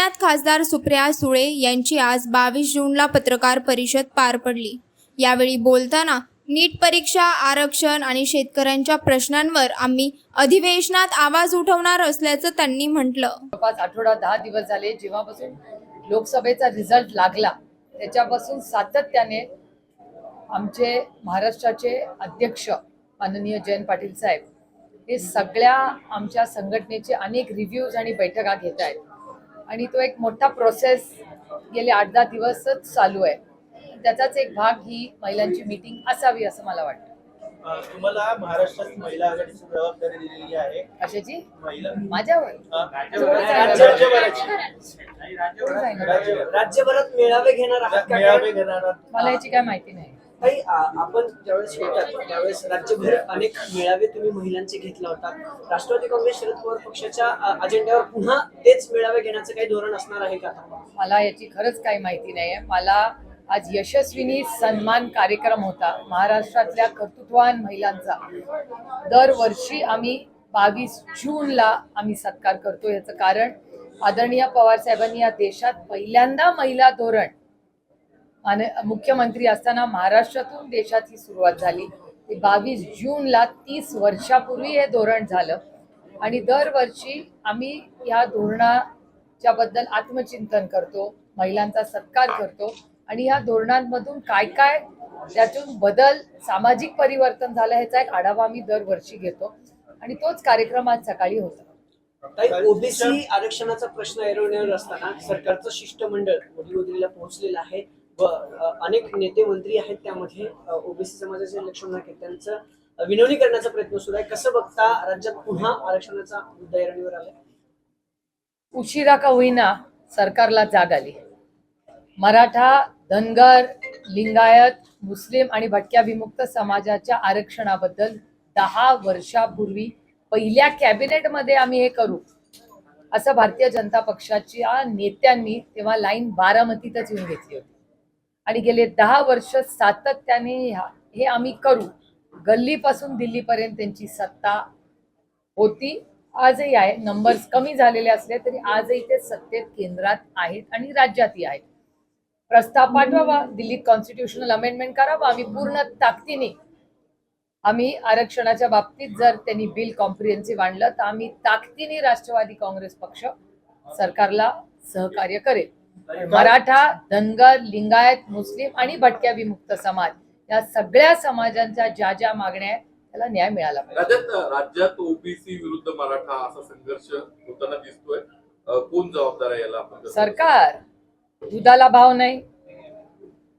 पुण्यात खासदार सुप्रिया सुळे यांची आज बावीस जूनला पत्रकार परिषद पार पडली. यावेळी बोलताना नीट परीक्षा आरक्षण आणि शेतकऱ्यांच्या प्रश्नांवर आम्ही अधिवेशनात आवाज उठवणार असल्याचं त्यांनी म्हटलं. जवळपास आठवडा दहा दिवस झाले जेव्हापासून लोकसभेचा रिझल्ट लागला त्याच्यापासून सातत्याने आमचे महाराष्ट्राचे अध्यक्ष माननीय जयंत पाटील साहेब हे सगळ्या आमच्या संघटनेचे अनेक रिव्ह्यूज आणि बैठका घेत आहेत. आणि तो एक मोठा प्रोसेस गेले आठ दहा दिवसच चालू आहे. त्याचाच एक भाग ही महिलांची मीटिंग असावी असं मला वाटतं. तुम्हाला महाराष्ट्रात महिला आघाडीची जबाबदारी दिलेली आहे. कशाची? महिला. माझ्यावर. राज्यभरात मेळावे घेणार आहात. मला याची काय माहिती नाही. ताई, आपण ज्यावेळेस होतात त्यावेळेस राज्यभर अनेक मेळावे तुम्ही महिलांचे घेतला होता. राष्ट्रवादी काँग्रेस शरद पवार पक्षाच्या अजेंड्यावर पुन्हा तेच मेळावे घेण्याचं काही धोरण असणार आहे का? मला याची खरंच काही माहिती नाही आहे मला आज यशस्विनी सन्मान कार्यक्रम होता महाराष्ट्रातल्या कर्तृत्ववान महिलांचा. दरवर्षी आम्ही बावीस जूनला आम्ही सत्कार करतो याचं कारण आदरणीय पवार साहेबांनी या देशात पहिल्यांदा महिला धोरण आणि मुख्यमंत्री असताना महाराष्ट्रातून देशाची सुरुवात झाली. ते बावीस जूनला तीस वर्षापूर्वी हे धोरण झालं. आणि दरवर्षी आम्ही या धोरणाच्या बद्दल आत्मचिंतन करतो महिलांचा सत्कार करतो. आणि या धोरणांमधून काय काय त्यातून बदल सामाजिक परिवर्तन झालं ह्याचा एक आढावा आम्ही दरवर्षी घेतो. आणि तोच कार्यक्रम आज सकाळी होता. ओबीसी आरक्षणाचा प्रश्न ऐरवण्यावर असताना सरकारचं शिष्टमंडळ मोदी मोदीला पोहोचलेलं आहे. अनेक नेते मंत्री आहेत त्यामध्ये ओबीसी समाजाचे लक्ष्मण नाईक त्यांचं विनवणी करण्याचा प्रयत्न सुरू आहे. कसं बघता राज्यात पुन्हा आरक्षणाचा मुद्दा ऐरणीवर आलाय? उशिरा का होईना सरकारला जाग आली. मराठा धनगर लिंगायत मुस्लिम आणि भटक्या विमुक्त समाजाच्या आरक्षणाबद्दल दहा वर्षापूर्वी पहिल्या कॅबिनेटमध्ये आम्ही हे करू असं भारतीय जनता पक्षाच्या नेत्यांनी तेव्हा लाईन बारामतीतच येऊन घेतली होती. आणि गेले दहा वर्ष सातत्याने ह्या- हे आम्ही करू. गल्लीपासून दिल्लीपर्यंत त्यांची सत्ता होती. आजही आहे. नंबर्स कमी झालेले असले तरी आजही ते सत्तेत केंद्रात आहेत आणि राज्यातही आहेत. प्रस्ताव पाठवावा दिल्लीत कॉन्स्टिट्युशनल अमेंडमेंट करावा. आम्ही पूर्ण ताकदीने आम्ही आरक्षणाच्या बाबतीत जर त्यांनी बिल कॉम्प्रिहेन्सिव्ह आणलं तर आम्ही ताकदीने राष्ट्रवादी काँग्रेस पक्ष सरकारला सहकार्य करेल. मराठा धनगर लिंगायत मुस्लिम आणि भटक्या विमुक्त समाज या सगळ्या समाजांच्या ज्या ज्या मागण्या आहेत त्याला न्याय मिळाला पाहिजे. राज्यात राज्यात ओबीसी विरुद्ध मराठा असा संघर्ष होताना दिसतोय. कोण जबाबदार आहे याला सरकार. दुधाला भाव नाही.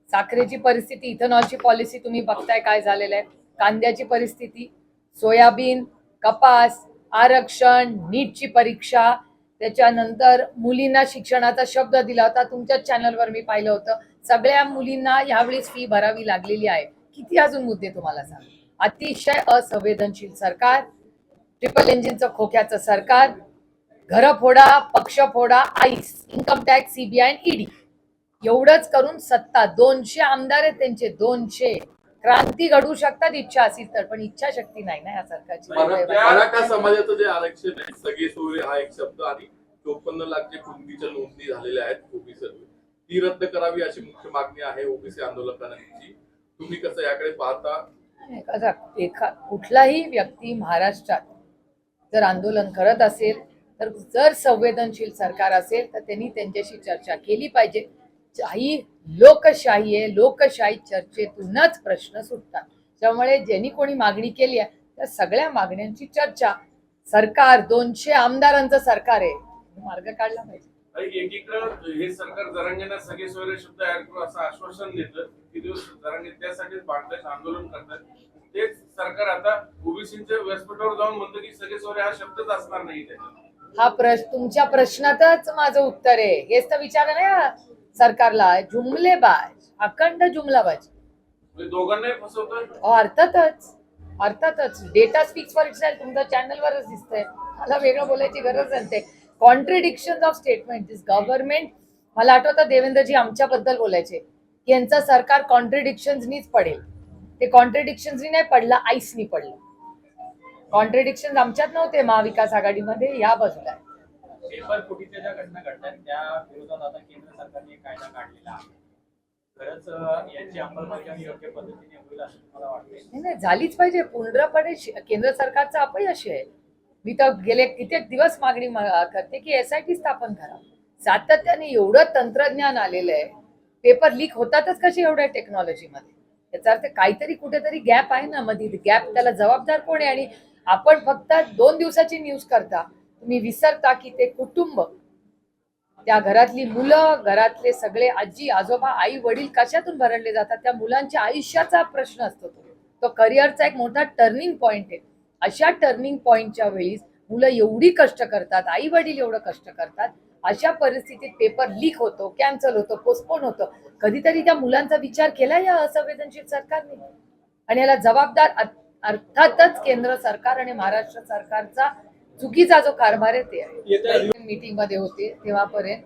साखरेची परिस्थिती इथेनॉलची पॉलिसी तुम्ही बघताय काय झालेलं आहे. कांद्याची परिस्थिती सोयाबीन कपास आरक्षण नीटची परीक्षा त्याच्यानंतर मुलींना शिक्षणाचा शब्द दिला होता. तुमच्याच चॅनलवर मी पाहिलं होतं. सगळ्या मुलींना यावेळेस फी भरावी लागलेली आहे. किती अजून मुद्दे तुम्हाला सांग? अतिशय असंवेदनशील सरकार ट्रिपल इंजिनचं खोक्याचं सरकार घर फोडा पक्ष फोडा आईस इन्कम टॅक्स सीबीआय ईडी एवढंच करून सत्ता दोनशे आमदार आहेत त्यांचे दोनशे. क्रांती घडवू शकतात इच्छा असेल तर पण इच्छाशक्ती नाही ना या सरकारची समाजाचं जे आरक्षण आहे सगळे सोयरे हा एक शब्द आणि चोपन्न लाख जे कुणबीच्या नोंदणी झालेल्या आहेत ओबीसी ती रद्द करावी अशी मुख्य मागणी आहे ओबीसी आंदोलकांची. तुम्ही कसं याकडे पाहता? एखादा एखा कुठलाही व्यक्ती महाराष्ट्रात जर आंदोलन करत असेल तर जर संवेदनशील सरकार असेल तर त्यांनी त्यांच्याशी चर्चा केली पाहिजे. ही लोकशाही आहे लोकशाही चर्चेतूनच प्रश्न सुटतात. त्यामुळे ज्यांनी कोणी मागणी केली आहे त्या सगळ्या मागण्यांची चर्चा सरकार दोनशे आमदारांचं सरकार आहे. मार्ग काढला पाहिजे. एकीकडं हे सरकार जरांगेंना सगळे सोयरे शब्द ऍड करू असं आश्वासन देतं की दिवस जरांगे त्यासाठीच आंदोलन करतात. तेच सरकार आता ओबीसीच्या व्यासपीठावर जाऊन म्हणतं की सगळे सोयरे हा शब्दच असणार नाही हा प्रश्न तुमच्या प्रश्नातच माझं उत्तर आहे. हेच तर विचार नाही सरकारला जुमलेबाज अखंड जुमलाबाज. म्हणजे दोघांनाही फसवतोय? अहो, अर्थातच अर्थातच. डेटा स्पीक्स फॉर इटसेल्फ तुमच्या चॅनलवरच दिसतंय. मला वेगळं बोलायची गरज नाही contradiction of statement this government मला आठवतं देवेंद्रजी आमच्याबद्दल बोलायचे. की यांचं सरकार कॉन्ट्रडिक्शन्सनीच पडेल. ते कॉन्ट्रडिक्शन्सनी नाही पडलं आईसनी पडलं. कॉन्ट्रडिक्शन आमच्यात नव्हते महाविकास आघाडीमध्ये या बाजूला आहे. पेपर फुटीच्या ज्या घटना घडतात त्या विरोधात आता केंद्र सरकारने कायदा काढलेला आहे. खरंच अं, अंमलबजावणी योग्य पद्धतीने होईल असं मला वाटते नाही झालीच पाहिजे. पूर्णपणे शि- केंद्र सरकारचं अपयश आहे. मी तर गेले कित्येक दिवस मागणी मा- करते की एस आय टी स्थापन करा. सातत्याने एवढं तंत्रज्ञान आलेलं आहे. पेपर लीक होतातच कसे एवढ्या टेक्नॉलॉजीमध्ये? याचा अर्थ काहीतरी कुठेतरी गॅप आहे ना मध्ये गॅप. त्याला जबाबदार कोण आहे? आणि आपण फक्त दोन दिवसाची न्यूज करता. तुम्ही विसरता की ते कुटुंब. त्या घरातली मुलं घरातले सगळे आजी आजोबा आई वडील कशातून भरडले जातात? त्या मुलांच्या आयुष्याचा प्रश्न असतो तो. तो करिअरचा एक मोठा टर्निंग पॉईंट आहे. अशा टर्निंग पॉईंटच्या वेळीस मुलं एवढी कष्ट करतात आई वडील एवढं कष्ट करतात. अशा परिस्थितीत पेपर लीक होतो कॅन्सल होतो पोस्टपोन होतो. कधीतरी त्या मुलांचा विचार केला या असंवेदनशील सरकारने? आणि याला जबाबदार अर्थातच केंद्र सरकार आणि महाराष्ट्र सरकारचा चुकीचा जो कारभार आहे ते आहे. मीटिंगमध्ये होते तेव्हापर्यंत.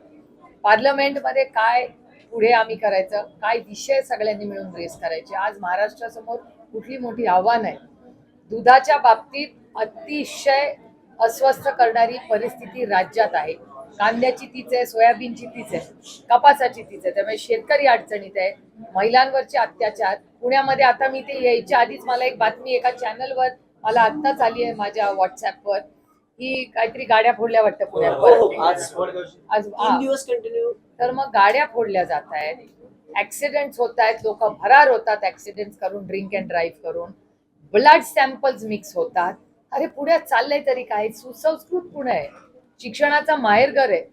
पार्लमेंटमध्ये काय पुढे आम्ही करायचं काय विषय सगळ्यांनी मिळून रेस करायचे. आज महाराष्ट्रासमोर कुठली मोठी आव्हान आहे? दुधाच्या बाबतीत अतिशय अस्वस्थ करणारी परिस्थिती राज्यात आहे. कांद्याची तीच आहे सोयाबीनची तीच आहे कपासाची तीच आहे. त्यामुळे शेतकरी अडचणीत आहे. महिलांवरचे अत्याचार. पुण्यामध्ये आता मी ते यायच्या आधीच मला एक बातमी एका चॅनलवर मला आत्ताच आली आहे माझ्या व्हॉट्सअपवर की काहीतरी गाड्या फोडल्या वाटतं हो, हो, पुण्यात. आज आज हा. दिवस कंटिन्यू तर मग गाड्या फोडल्या जात आहेत. ऍक्सिडेंट होत आहेत. लोक फरार होतात ऍक्सिडेंट करून ड्रिंक अँड ड्राईव्ह करून. ब्लड सॅम्पल्स मिक्स होतात. अरे पुण्यात चाललंय तरी काय सुसंस्कृत पुणे आहे. शिक्षणाचा माहेरघर आहे.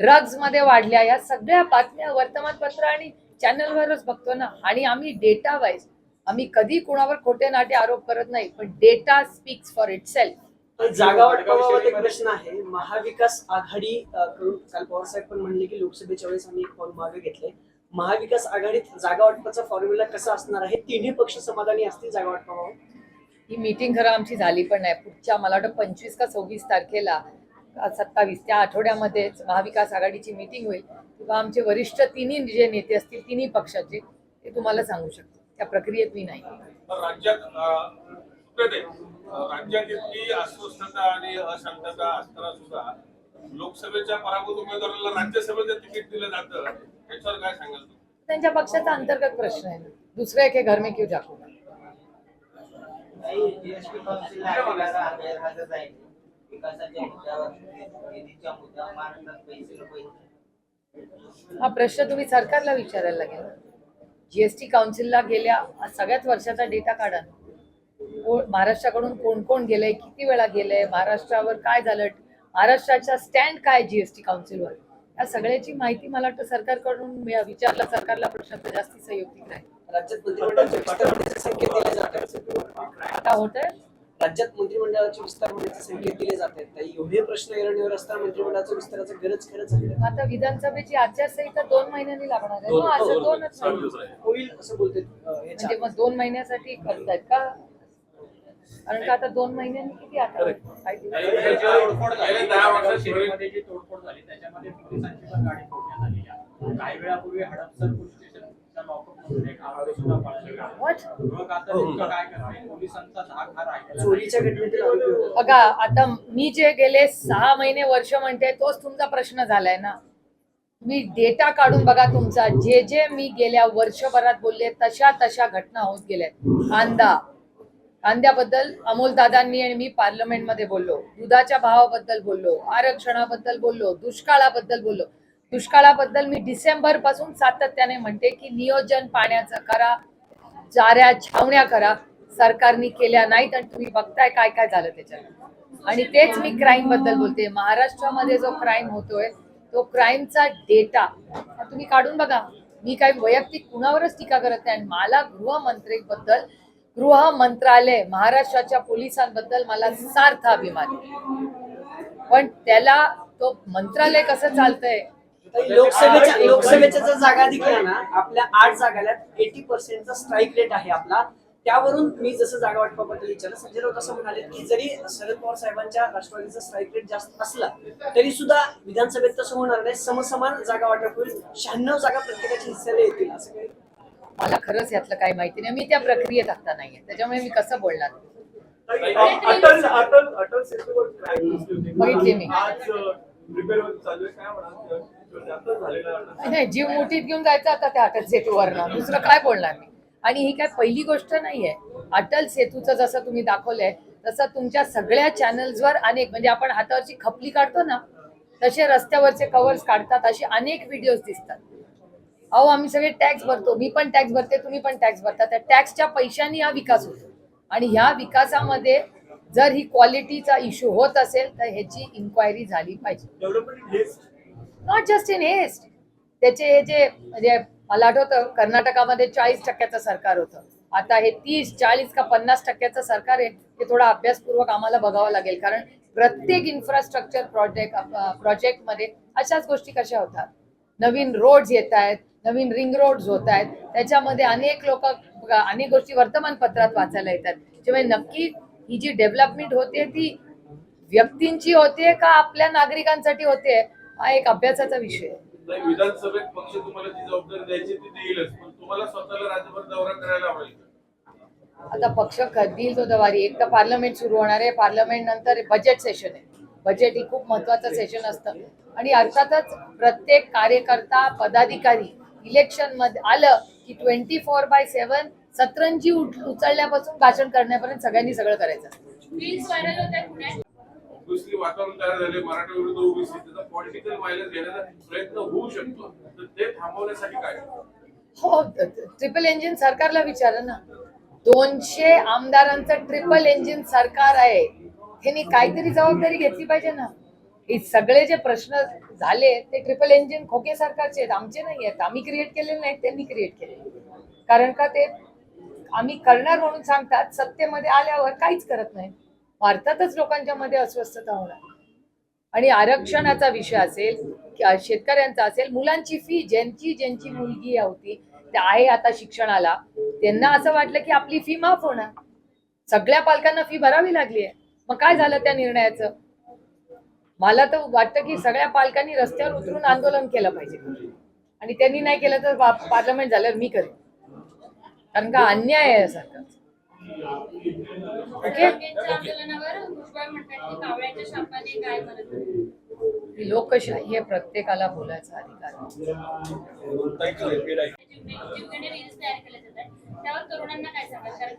ड्रग्जमध्ये वाढल्या. या सगळ्या बातम्या वर्तमानपत्र आणि चॅनलवरच बघतो ना. आणि आम्ही डेटा वाईज आम्ही कधी कुणावर खोटे नाटे आरोप करत नाही पण data speaks for itself जागा वाटपाबाबत एक प्रश्न आहे. महाविकास आघाडी कडून काल पवार साहेब पण म्हणले की लोकसभेच्या वेळेस आम्ही एक पाऊल मागे घेतले. महाविकास आघाडीत जागा वाटपाचा फॉर्म्युला कसा असणार आहे? तिन्ही पक्ष समाधानी असतील जागा वाटपाबाबत ही मीटिंग खरं आमची झाली पण नाही. पुढच्या मला वाटतं पंचवीस का सव्वीस तारखेला सत्तावीस त्या आठवड्यामध्येच महाविकास आघाडीची मीटिंग होईल. तेव्हा आमचे वरिष्ठ तिन्ही जे नेते असतील तिन्ही पक्षाचे ते तुम्हाला सांगू शकतो त्या प्रक्रियेत मी नाही. राज्यात राज्यात इतकी अस्वस्थता आणि अशांतता असताना सुद्धा लोकसभेच्या पराभूत उमेदवाराला राज्यसभेचं तिकीट दिलं जातं याच्यावर काय सांगाल तुम्ही? त्यांच्या पक्षाचा अंतर्गत प्रश्न आहे. ना दुसरे के घर में क्यों जाकू हा प्रश्न तुम्ही सरकारला विचारायला लागेल. जीएसटी काउन्सिलला गेल्या सगळ्याच वर्षाचा डेटा काढा ना. महाराष्ट्राकडून कोण कोण गेलंय किती वेळा गेलंय महाराष्ट्रावर काय झालं महाराष्ट्राचा स्टँड काय जीएसटी काउन्सिलवर या सगळ्याची माहिती मला वाटतं सरकारकडून मी विचारला सरकारला प्रश्न तर जास्ती संयुक्तिक नाही. राज्यात मंत्रिमंडळाचे विस्तार होण्याचे संकेत दिले जात आहेत आता होत आहे राज्यात मंत्रिमंडळाचे विस्तार होण्याचे संकेत दिले जात आहेत एवढे प्रश्न ऐरणीवर असताना मंत्रिमंडळाच्या विस्ताराचं गरज खरंच आहे. आता विधानसभेची आचारसंहिता दोन महिन्यांनी लागणार आहे. हो, असं दोनच महिने. होईल असं बोलते म्हणजे मग दोन महिन्यासाठी करतायत का? कारण का आता दोन महिन्यांनी किती आता काही दिवस? गेल्या तोडफोड झाली, गेल्या दहा वर्षात शिरीमध्ये जी तोडफोड झाली त्याच्यामध्ये पोलिसांची पण गाडी फोडण्यात आली आहे. काही वेळापूर्वी हडपसर पोलीस स्टेशनच्या लॉकअपमधून एक आरोपी सुद्धा पळालेला आहे. What? मग आता नेमकं काय करते पोलिसांचा धाक हा राहिलेला. चोरीच्या घटनेतील. बघा आता मी जे गेले सहा महिने वर्ष म्हणते तोच तुमचा प्रश्न झालाय ना मी डेटा काढून बघा तुमचा जे जे मी गेल्या वर्षभरात बोलले तशा तशा घटना होत गेल्यात कांदा कांद्याबद्दल अमोल दादांनी आणि मी पार्लमेंटमध्ये बोललो. दुधाच्या भावाबद्दल बोललो आरक्षणाबद्दल बोललो दुष्काळाबद्दल बोललो. दुष्काळाबद्दल मी डिसेंबरपासून सातत्याने म्हणते की नियोजन पाण्याचं करा चाऱ्या छावण्या करा. सरकारने केल्या नाहीत आणि तुम्ही बघताय काय काय झालं त्याच्यात. आणि तेच मी क्राईमबद्दल बोलते. महाराष्ट्रामध्ये जो क्राईम होतोय तो क्राईमचा डेटा तुम्ही काढून बघा. मी काही वैयक्तिक कुणावरच टीका करत नाही. आणि मला गृहमंत्री बद्दल गृह मंत्रालय महाराष्ट्राच्या पोलिसांबद्दल मला सार्थ अभिमान. पण त्याला तो मंत्रालय कसं चालतंय? लोकसभेच्या लोकसभेच्या जर जागा देखील ना आपल्या आठ जागाला एटी पर्सेंटचा स्ट्राईक रेट आहे आपला. त्यावरून मी जसं जागा वाटपाबद्दल विचारलं संजय राऊत असं म्हणाले की जरी शरद पवार साहेबांच्या राष्ट्रवादीचा स्ट्राईक रेट जास्त असला तरी सुद्धा विधानसभेत तसं होणार नाही. समसमान जागा वाटप होईल. शहाण्णव जागा प्रत्येकाच्या हिस्स्याला येतील असं काही मला खरंच यातलं काही माहिती नाही. मी त्या प्रक्रियेत आता नाहीये. त्याच्यामुळे मी कसं बोलणार? बघितली मी. नाही जीव मुठीत घेऊन जायचं आता त्या अटल सेतूवरनं. दुसरं काय बोलणार मी? आणि ही काय पहिली गोष्ट नाहीये. अटल सेतूचं जसं तुम्ही दाखवलंय तसं तुमच्या सगळ्या चॅनल्सवर अनेक म्हणजे आपण हातावरची खपली काढतो ना तसे रस्त्यावरचे कव्हर्स काढतात असे अनेक व्हिडिओज दिसतात. अहो आम्ही सगळे टॅक्स भरतो. मी पण टॅक्स भरते तुम्ही पण टॅक्स भरता. त्या टॅक्सच्या पैशांनी हा विकास होतो. आणि ह्या विकासामध्ये जर ही क्वालिटीचा इश्यू होत असेल तर ह्याची इन्क्वायरी झाली पाहिजे. नॉट जस्ट इन हेस्ट त्याचे हे जे म्हणजे मला आठवतं कर्नाटकामध्ये चाळीस टक्क्याचं सरकार होतं. आता हे तीस चाळीस का पन्नास टक्क्याचं सरकार आहे हे थोडा अभ्यासपूर्वक आम्हाला बघावं लागेल. कारण प्रत्येक इन्फ्रास्ट्रक्चर प्रोजेक्ट प्रोजेक्टमध्ये अशाच गोष्टी कशा होतात? नवीन रोड्स येत आहेत नवीन रिंग रोड्स होत आहेत. त्याच्यामध्ये अनेक लोक अनेक गोष्टी वर्तमानपत्रात वाचायला येतात. त्यामुळे नक्की ही जी डेव्हलपमेंट होते ती व्यक्तींची होते का आपल्या नागरिकांसाठी होते हा एक अभ्यासाचा विषय आहे. विधानसभेत पक्ष तुम्हाला जी जबाबदारी द्यायची ती देईलच पण तुम्हाला स्वतःला राज्यभर दौरा करायला आवडेल. का? आता पक्ष देईल तो दवारी. एक तर पार्लमेंट सुरू होणार आहे पार्लमेंट नंतर बजेट सेशन आहे. बजेट ही खूप महत्वाचं सेशन असतं. आणि अर्थातच प्रत्येक कार्यकर्ता पदाधिकारी इलेक्शनमध्ये आलं की ट्वेंटी फोर बाय सेव्हन सतरंजी उठ- उचलण्यापासून भाषण करण्यापर्यंत सगळ्यांनी सगळं करायचं दुसरी वातावरण तयार झाले मराठा विरुद्ध ओबीसी त्याचा पॉलिटिकल व्हायलन्स घेण्याचा प्रयत्न होऊ शकतो. तर ते थांबवण्यासाठी काय? हो ट्रिपल इंजिन सरकारला विचारा ना. दोनशे आमदारांचं ट्रिपल इंजिन सरकार आहे. त्यांनी काहीतरी जबाबदारी घेतली पाहिजे ना. हे सगळे जे प्रश्न झाले ते ट्रिपल इंजिन खोके सरकारचे आहेत. आमचे नाही आहेत. आम्ही क्रिएट केलेले नाहीत त्यांनी क्रिएट केले कारण का ते आम्ही करणार म्हणून सांगतात सत्तेमध्ये आल्यावर काहीच करत नाही. अर्थातच लोकांच्या मध्ये अस्वस्थता होणार. आणि आरक्षणाचा विषय असेल शेतकऱ्यांचा असेल मुलांची फी ज्यांची ज्यांची मुलगी होती ते आहे आता शिक्षणाला. त्यांना असं वाटलं की आपली फी माफ होणार. सगळ्या पालकांना फी भरावी लागली आहे. मग काय झालं त्या निर्णयाचं? मला तर वाटतं की सगळ्या पालकांनी रस्त्यावर उतरून आंदोलन केलं पाहिजे. आणि त्यांनी नाही केलं तर पार्लमेंट झाल्यावर मी करेन. कारण का अन्याय आहे? ही लोकशाही हे प्रत्येकाला बोलायचा अधिकार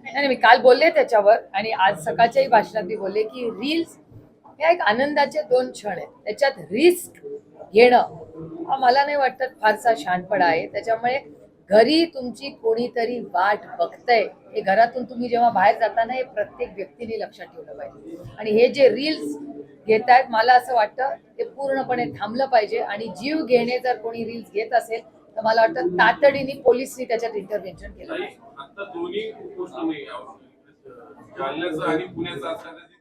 नाही मी काल बोलले त्याच्यावर आणि आज सकाळच्याही भाषणात मी बोलले की रील्स हे एक आनंदाचे दोन क्षण आहेत. त्याच्यात रिस्क घेणं हा मला नाही वाटत फारसा शहाणपणा आहे. त्याच्यामुळे घरी तुमची कोणीतरी वाट बघतंय. हे घरातून तुम्ही जेव्हा बाहेर जाताना हे प्रत्येक व्यक्तीने लक्षात ठेवलं पाहिजे. आणि हे जे रील्स घेत आहेत मला असं वाटतं ते पूर्णपणे थांबलं पाहिजे. आणि जीव घेणे जर कोणी रील्स घेत असेल तर मला वाटतं तातडीने पोलिसनी त्याच्यात इंटरव्हेन्शन केलं पाहिजे. आता दोन्ही गोष्ट नाही यावर. जालन्याचं आणि पुण्याचं असल्याचं